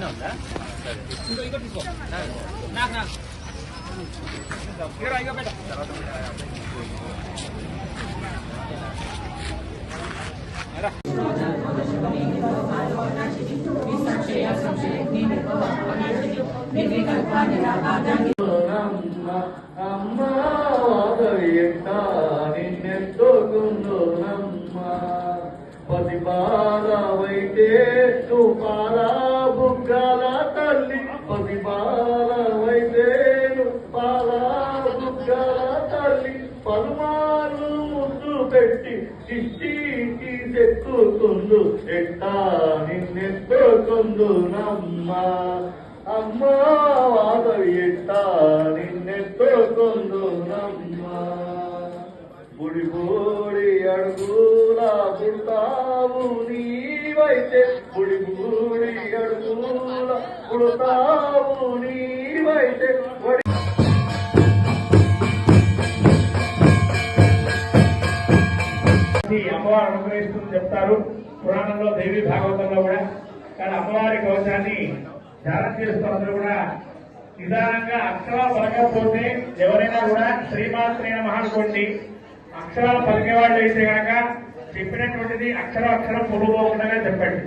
చిన్న ఉందా సరే ఇంకో ఇంకో తీసుకో నాకు నాకు ఇక ఇక పెట్ట పసిబాలవైతే తుపాలా బుగ్గల పలుమారు పలుమార్లు ముద్దు పెట్టి చిట్టి తీసెక్కుతుండు ఎట్టా నిన్నెత్తుకుందు నమ్మ అమ్మ వాదవి ఎట్టా నిన్నెత్తుకుందు నమ్మ బుడి బుడి అడుగులా పుడతావు నీవైతే. బుడి బుడి అడుగులా పుడతావు నీవైతే. అమ్మవారు అనుగ్రహిస్తుంది చెప్తారు. పురాణంలో దేవి భాగవతంలో కూడా. కానీ అమ్మవారి కవచాన్ని ధ్యానం చేస్తూ అందరూ కూడా నిదానంగా అక్షరాలు పలకపోతే ఎవరైనా కూడా శ్రీమాత్రైన మహానుకోండి అక్షరాలు పలికేవాళ్ళు అయితే కనుక చెప్పినటువంటిది అక్షరం అక్షరం పొడుగోకుండా చెప్పండి.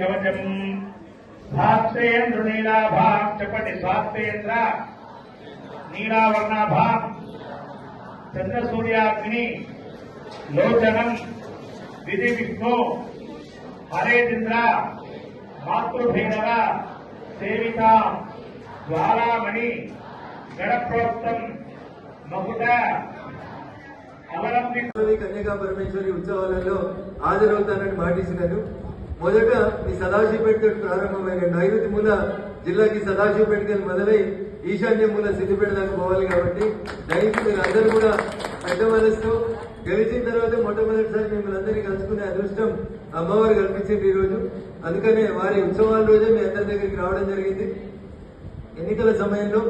కవచం భాస్తేంద్రు నీలాభా చెప్పండి స్వాస్థేంద్ర నీలావర్ణాభా. చంద్ర సూర్యాగ్ని లోచనం విధి విష్ణు హరేంద్ర మాతృభేదవ సేవిత జ్వాలామణి గణప్రోక్తం మహుట అవలంబి కన్యకా పరమేశ్వరి ఉత్సవాలలో హాజరవుతానని మాటిస్తున్నాను మొదట ఈ సదాశివపేట ప్రారంభమైన నైరుతి మూల జిల్లాకి సదాశివపేటకి మొదలై ఈశాన్య మూల సిద్దిపేట దాకా పోవాలి కాబట్టి దయచేసి మీరు అందరూ కూడా పెద్ద మనసుతో గెలిచిన తర్వాత మొట్టమొదటిసారి మిమ్మల్ని అందరినీ కలుసుకునే అదృష్టం అమ్మవారు కల్పించింది ఈరోజు రోజు. అందుకనే వారి ఉత్సవాల రోజే మీ అందరి దగ్గరికి రావడం జరిగింది. ఎన్నికల సమయంలో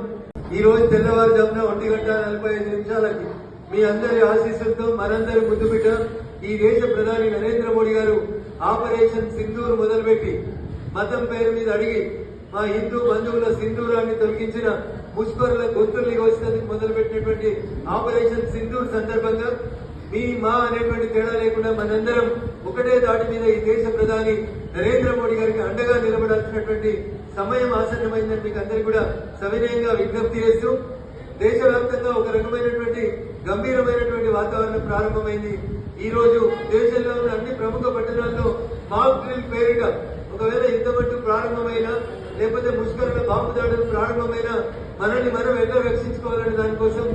ఈ రోజు తెల్లవారుజామున ఒంటి గంట నలభై ఐదు నిమిషాలకి మీ అందరి ఆశీస్సులతో మనందరి ముద్దు బిడ్డ ఈ దేశ ప్రధాని నరేంద్ర మోడీ గారు ఆపరేషన్ సింధూర్ మొదలుపెట్టి మతం పేరు మీద అడిగి మా హిందూ బంధువుల సింధూరాన్ని తొలగించిన ముష్కరుల గొంతుల్ని కోసినందుకు మొదలుపెట్టినటువంటి ఆపరేషన్ సింధూర్ సందర్భంగా మీ మా అనేటువంటి తేడా లేకుండా మనందరం ఒకటే దాటి మీద ఈ దేశ ప్రధాని నరేంద్ర మోడీ గారికి అండగా నిలబడాల్సినటువంటి సమయం ఆసన్నమైందని మీకు అందరికీ కూడా సవినయంగా విజ్ఞప్తి చేస్తూ దేశవ్యాప్తంగా ఒక రకమైనటువంటి గంభీరమైనటువంటి వాతావరణం ప్రారంభమైంది. ఈ రోజు దేశంలో ఉన్న అన్ని ప్రముఖ పట్టణాల్లో మాక్ డ్రిల్ పేరిట ఒకవేళ యుద్ధమంటూ ప్రారంభమైనా లేకపోతే ముష్కరుల బాంబు దాడులు ప్రారంభమైన మనల్ని మనం ఎట్లా రక్షించుకోవాలనే దానికోసం